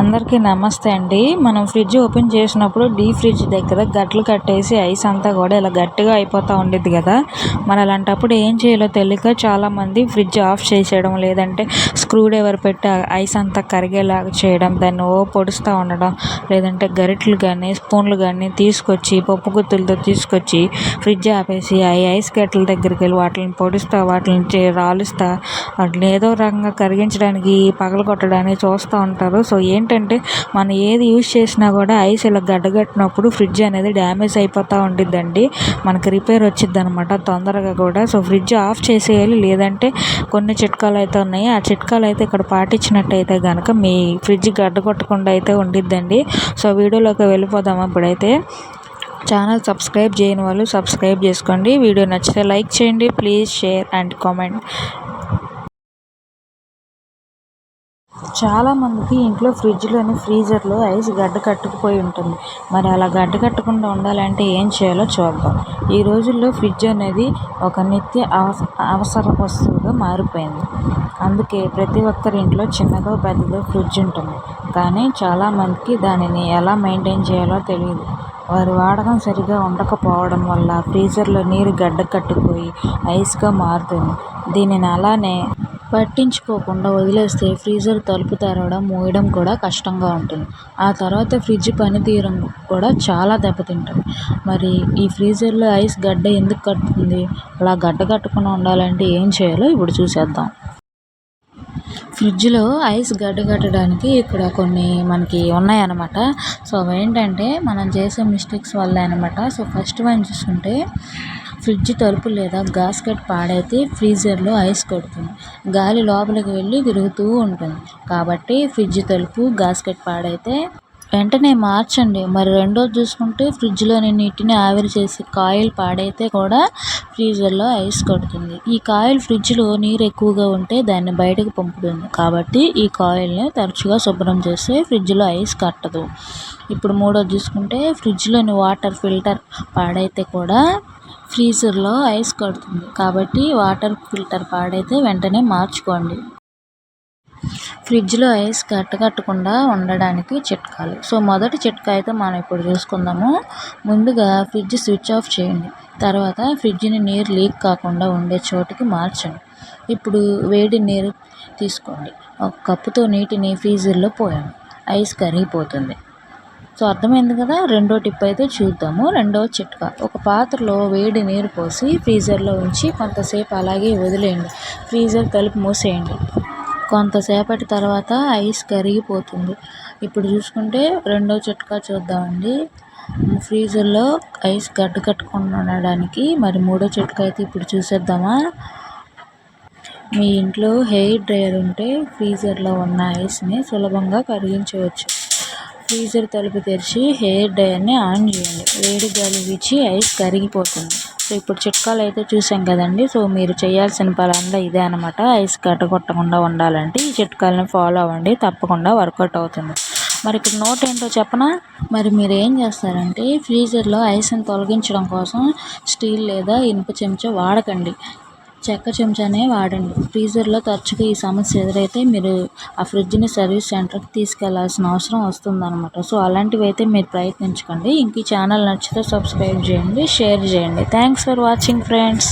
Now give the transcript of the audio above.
అందరికీ నమస్తే అండి. మనం ఫ్రిడ్జ్ ఓపెన్ చేసినప్పుడు డీ ఫ్రిడ్జ్ దగ్గర గట్లు కట్టేసి ఐస్ అంతా కూడా ఇలా గట్టిగా అయిపోతూ ఉండేది కదా. మరి అలాంటప్పుడు ఏం చేయాలో తెలియక చాలామంది ఫ్రిడ్జ్ ఆఫ్ చేసేయడం లేదంటే స్క్రూ పెట్టి ఐస్ అంతా కరిగేలాగా చేయడం దాన్ని ఓ పొడుస్తూ ఉండడం లేదంటే గరిట్లు కానీ స్పూన్లు కానీ తీసుకొచ్చి పప్పు గుత్తులతో తీసుకొచ్చి ఫ్రిడ్జ్ ఆపేసి ఆ ఐస్ గట్ల దగ్గరికి వెళ్ళి వాటిని పొడుస్తా వాటిని రాలుస్తా వాటిని ఏదో రకంగా కరిగించడానికి పగల కొట్టడానికి చూస్తూ ఉంటారు. సో ఏంటి ఏంటంటే మనం ఏది యూజ్ చేసినా కూడా ఐస్ ఇలా గడ్డగట్టినప్పుడు ఫ్రిడ్జ్ అనేది డ్యామేజ్ అయిపోతూ ఉండిద్దండి. మనకి రిపేర్ వచ్చిద్ది అనమాట తొందరగా కూడా. సో ఫ్రిడ్జ్ ఆఫ్ చేసేయాలి. లేదంటే కొన్ని చిట్కాలు అయితే ఉన్నాయి. ఆ చిట్కాలు అయితే ఇక్కడ పాటించినట్టయితే కనుక మీ ఫ్రిడ్జ్ గడ్డ కొట్టకుండా అయితే ఉండిద్దండి. సో వీడియోలోకి వెళ్ళిపోదాం ఇప్పుడైతే ఛానల్ సబ్స్క్రైబ్ చేయని వాళ్ళు సబ్స్క్రైబ్ చేసుకోండి. వీడియో నచ్చితే లైక్ చేయండి. Please share and comment. చాలామందికి ఇంట్లో ఫ్రిడ్జ్లోని ఫ్రీజర్లో ఐస్ గడ్డ కట్టుకుపోయి ఉంటుంది. మరి అలా గడ్డ కట్టకుండా ఉండాలంటే ఏం చేయాలో చూద్దాం. ఈ రోజుల్లో ఫ్రిడ్జ్ అనేది ఒక నిత్య అవసర వస్తువుగా మారిపోయింది. అందుకే ప్రతి ఒక్కరి ఇంట్లో చిన్నదో పెద్దదో ఫ్రిడ్జ్ ఉంటుంది. కానీ చాలామందికి దానిని ఎలా మెయింటైన్ చేయాలో తెలియదు వారి వాడకం సరిగా ఉండకపోవడం వల్ల ఫ్రీజర్లో నీరు గడ్డ కట్టుకుపోయి ఐస్గా మారుతుంది. దీనిని అలానే పట్టించుకోకుండా వదిలేస్తే ఫ్రీజర్ తలుపు తెరవడం మూయడం కూడా కష్టంగా ఉంటుంది. ఆ తర్వాత ఫ్రిడ్జ్ పనితీరు కూడా చాలా దెబ్బతింటుంది. మరి ఈ ఫ్రీజర్లో ఐస్ గడ్డ ఎందుకు కట్టుతుంది అలా గడ్డ కట్టకుండా ఉండాలంటే ఏం చేయాలో ఇప్పుడు చూసేద్దాం. ఫ్రిడ్జ్లో ఐస్ గడ్డ కట్టడానికి ఇక్కడ కొన్ని మనకి ఉన్నాయన్నమాట. సో అవి ఏంటంటే మనం చేసే మిస్టేక్స్ వల్ల అనమాట సో ఫస్ట్ వన్ చూసుకుంటే ఫ్రిడ్జ్ తలుపు లేదా గాస్కెట్ పాడైతే ఫ్రీజర్లో ఐస్ కొడుతుంది. గాలి లోపలికి వెళ్ళి తిరుగుతూ ఉంటుంది. కాబట్టి ఫ్రిడ్జ్ తలుపు గాస్కెట్ పాడైతే వెంటనే మార్చండి. మరి రెండోది చూసుకుంటే ఫ్రిడ్జ్లోని నీటిని ఆవిరి చేసి కాయిల్ పాడైతే కూడా ఫ్రీజర్లో ఐస్ కొడుతుంది. ఈ కాయిల్ ఫ్రిడ్జ్లో నీరు ఎక్కువగా ఉంటే దాన్ని బయటకు పంపుతుంది. కాబట్టి ఈ కాయిల్ని తరచుగా శుభ్రం చేస్తే ఫ్రిడ్జ్లో ఐస్ కట్టదు. ఇప్పుడు మూడోది చూసుకుంటే ఫ్రిడ్జ్లోని వాటర్ ఫిల్టర్ పాడైతే కూడా ఫ్రీజర్లో ఐస్ కడుతుంది. కాబట్టి వాటర్ ఫిల్టర్ పాడైతే వెంటనే మార్చుకోండి. ఫ్రిడ్జ్లో ఐస్ కట్టకుండా ఉండడానికి చిట్కాలు. సో మొదటి చిట్కా అయితే మనం ఇప్పుడు చూసుకుందాము. ముందుగా ఫ్రిడ్జ్ స్విచ్ ఆఫ్ చేయండి. తర్వాత ఫ్రిడ్జ్ని నీరు లీక్ కాకుండా ఉండే చోటుకి మార్చండి. ఇప్పుడు వేడి నీరు తీసుకోండి. ఒక కప్పుతో నీటిని ఫ్రీజర్లో పోయండి. ఐస్ కరిగిపోతుంది. సో అర్థమైంది కదా? రెండో టిప్ అయితే చూద్దాము. రెండో చిట్కా. ఒక పాత్రలో వేడి నీరు పోసి ఫ్రీజర్లో ఉంచి కొంతసేపు అలాగే వదిలేయండి. ఫ్రీజర్ తలుపు మూసేయండి. కొంతసేపటి తర్వాత ఐస్ కరిగిపోతుంది. ఇప్పుడు చూసుకుంటే రెండో చిట్కా చూద్దామండి. ఫ్రీజర్లో ఐస్ గడ్డ కట్టుకుండా ఉండడానికి మరి మూడో చిట్కా అయితే ఇప్పుడు చూసేద్దామా? మీ ఇంట్లో హెయిర్ డ్రైయర్ ఉంటే ఫ్రీజర్లో ఉన్న ఐస్ని సులభంగా కరిగించవచ్చు. ఫ్రీజర్ తలుపు తెరిచి హెయిర్ డ్రైయర్ని ఆన్ చేయండి. వేడి గాలి వీచి ఐస్ కరిగిపోతుంది. సో ఇప్పుడు చిట్కాలు అయితే చూసాం కదండి. సో మీరు చేయాల్సిన పరంగా ఇదే అనమాట ఐస్ కట్టగొట్టకుండా ఉండాలంటే ఈ చిట్కాలను ఫాలో అవ్వండి. తప్పకుండా వర్కౌట్ అవుతుంది. మరి ఇక్కడ నోట్ ఏంటో చెప్పనా? మరి మీరు ఏం చేస్తారంటే ఫ్రీజర్లో ఐస్ని తొలగించడం కోసం స్టీల్ లేదా ఇనుప చెంచా వాడకండి. చెక్క చెంచానే వాడండి. ఫ్రీజర్లో తరచుగా ఈ సమస్య ఎదురైతే మీరు ఆ ఫ్రిడ్జ్ని సర్వీస్ సెంటర్కి తీసుకెళ్ళాల్సిన అవసరం వస్తుందన్నమాట. సో అలాంటివి అయితే మీరు ప్రయత్నించకండి. ఇంక ఈ ఛానల్ నచ్చితే సబ్స్క్రైబ్ చేయండి షేర్ చేయండి. Thanks for watching friends.